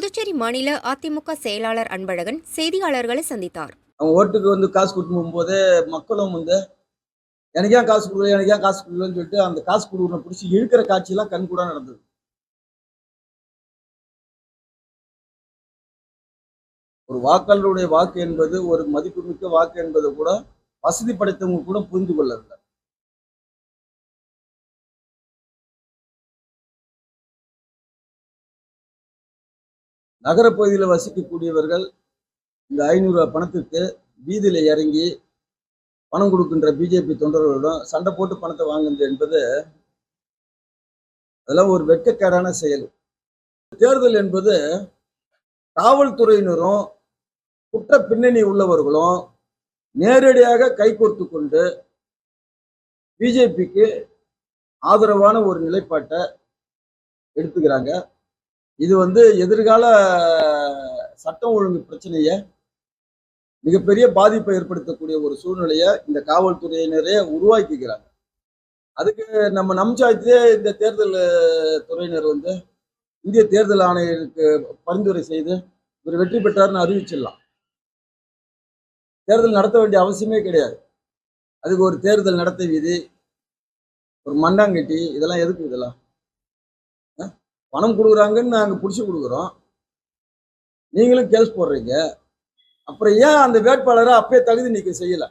புதுச்சேரி மாநில அதிமுக செயலாளர் அன்பழகன் செய்தியாளர்களை சந்தித்தார். அவங்க ஓட்டுக்கு வந்து காசு கொடுத்து போகும்போது மக்களும் வந்து எனக்கே காசு கொடுக்கல? எனக்கே காசு கொடுக்கலன்னு சொல்லிட்டு அந்த காசு கொடுக்குற பிடிச்சி இழுக்கிற காட்சியெல்லாம் கண் கூட நடந்தது. ஒரு வாக்காளருடைய வாக்கு என்பது ஒரு மதிப்புமிக்க வாக்கு என்பது கூட வசதி படைத்தவங்க கூட புரிந்து கொள்ளவில்லை. நகரப்பகுதியில் வசிக்கக்கூடியவர்கள் இந்த ஐநூறுரூவா பணத்துக்கு வீதியில் இறங்கி பணம் கொடுக்கின்ற பிஜேபி தொண்டர்களிடம் சண்டை போட்டு பணத்தை வாங்குது என்பது அதெல்லாம் ஒரு வெட்கக்கேடான செயல். தேர்தல் என்பது காவல்துறையினரும் குற்ற பின்னணி உள்ளவர்களும் நேரடியாக கைகோர்த்து கொண்டு பிஜேபிக்கு ஆதரவான ஒரு நிலைப்பாட்டை எடுத்துக்கிறாங்க. இது வந்து எதிர்கால சட்டம் ஒழுங்கு பிரச்சனையை மிகப்பெரிய பாதிப்பை ஏற்படுத்தக்கூடிய ஒரு சூழ்நிலையை இந்த காவல்துறையினரே உருவாக்கிக்கிறாங்க. அதுக்கு நம்ம நம்சாய்த்தே இந்த தேர்தல் துறையினர் வந்து இந்திய தேர்தல் ஆணையருக்கு பரிந்துரை செய்து இவர் வெற்றி பெற்றார்னு அறிவிச்சிடலாம். தேர்தல் நடத்த வேண்டிய அவசியமே கிடையாது. அதுக்கு ஒரு தேர்தல் நடத்த விதி ஒரு மண்டாங்கட்டி இதெல்லாம் எதுக்கு இதெல்லாம்? பணம் கொடுக்குறாங்கன்னு நாங்கள் பிடிச்சி கொடுக்குறோம். நீங்களும் கேஸ் போடுறீங்க. அப்புறம் ஏன் அந்த வேட்பாளரை அப்பயே தகுதி நீக்கம் செய்யலை?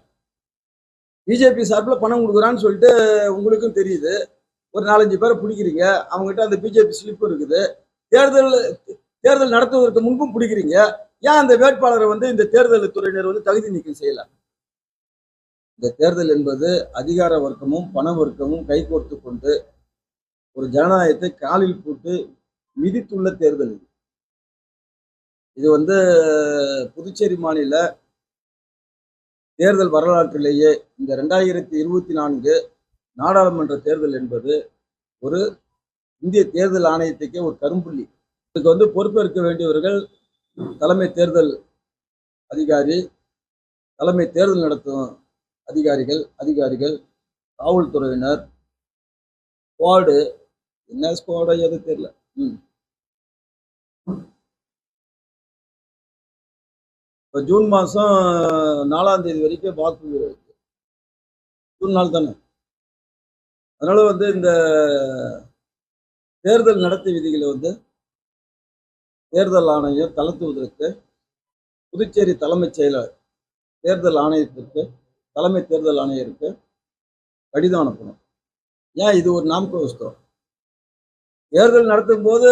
பிஜேபி சார்பில் பணம் கொடுக்குறான்னு சொல்லிட்டு உங்களுக்கும் தெரியுது. ஒரு நாலஞ்சு பேரை பிடிக்கிறீங்க. அவங்ககிட்ட அந்த பிஜேபி ஸ்லிப் இருக்குது. தேர்தல் தேர்தல் நடத்துவதற்கு முன்பும் பிடிக்கிறீங்க. ஏன் அந்த வேட்பாளரை வந்து இந்த தேர்தல் துறையினர் வந்து தகுதி நீக்கம் செய்யலாம் இந்த தேர்தல் என்பது அதிகார வர்க்கமும் பண வர்க்கமும் கைகோர்த்து கொண்டு ஒரு ஜனநாயகத்தை காலில் போட்டு மிதித்துள்ள தேர்தல் இது. இது வந்து புதுச்சேரி மாநில தேர்தல் வரலாற்றிலேயே இந்த ரெண்டாயிரத்தி இருபத்தி நான்கு நாடாளுமன்ற தேர்தல் என்பது ஒரு இந்திய தேர்தல் ஆணையத்துக்கே ஒரு கரும்புள்ளி. இதுக்கு வந்து பொறுப்பேற்க வேண்டியவர்கள் தலைமை தேர்தல் அதிகாரி தலைமை தேர்தல் நடத்தும் அதிகாரிகள் அதிகாரிகள் காவல்துறையினர் வார்டு என்ன ஸ்குவாடோ எது தெரியல. ம். இப்போ ஜூன் மாதம் நாலாம் தேதி வரைக்கும் வாக்கு ஜூன் நாள் தானே? அதனால வந்து இந்த தேர்தல் நடத்தை விதிகளை வந்து தேர்தல் ஆணையம் தளர்த்துவதற்கு புதுச்சேரி தலைமைச் செயலர் தேர்தல் ஆணையத்திற்கு தலைமை தேர்தல் ஆணையருக்கு கடிதம் அனுப்பணும். ஏன்? இது ஒரு நாமக்கோஸ்தம் தேர்தல் நடத்தும் போது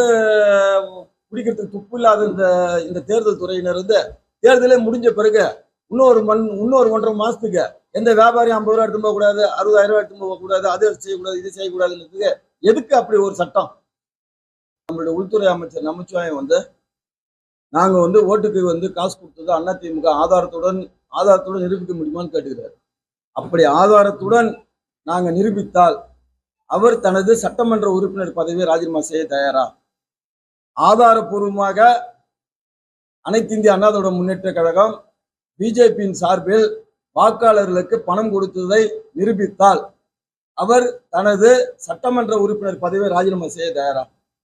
குடிக்கிறதுக்கு துப்பு இல்லாத இந்த இந்த தேர்தல் துறையினர் வந்து தேர்தலே முடிஞ்ச பிறகு இன்னொரு மண் இன்னொரு ஒன்றரை மாசத்துக்கு எந்த வியாபாரியும் ஐம்பது ரூபா எடுத்து போகக்கூடாது அறுபதாயிரம் ரூபா எடுத்து போக கூடாது அது செய்யக்கூடாது இது செய்யக்கூடாதுன்றதுக்கு எதுக்கு அப்படி ஒரு சட்டம்? நம்மளுடைய உள்துறை அமைச்சர் நமச்சிவாயம் வந்து நாங்க வந்து ஓட்டுக்கு வந்து காசு கொடுத்தது அதிமுக ஆதாரத்துடன் ஆதாரத்துடன் நிரூபிக்க முடியுமான்னு கேட்டுக்கிறார். அப்படி ஆதாரத்துடன் நாங்கள் நிரூபித்தால் அவர் தனது சட்டமன்ற உறுப்பினர் பதவியை ராஜினாமா செய்ய தயாரா? ஆதாரபூர்வமாக அனைத்து இந்திய அண்ணா திராவிட முன்னேற்ற கழகம் பிஜேபியின் சார்பில் வாக்காளர்களுக்கு பணம் கொடுத்ததை நிரூபித்தால் அவர் தனது சட்டமன்ற உறுப்பினர் பதவியை ராஜினாமா செய்ய தயாரா?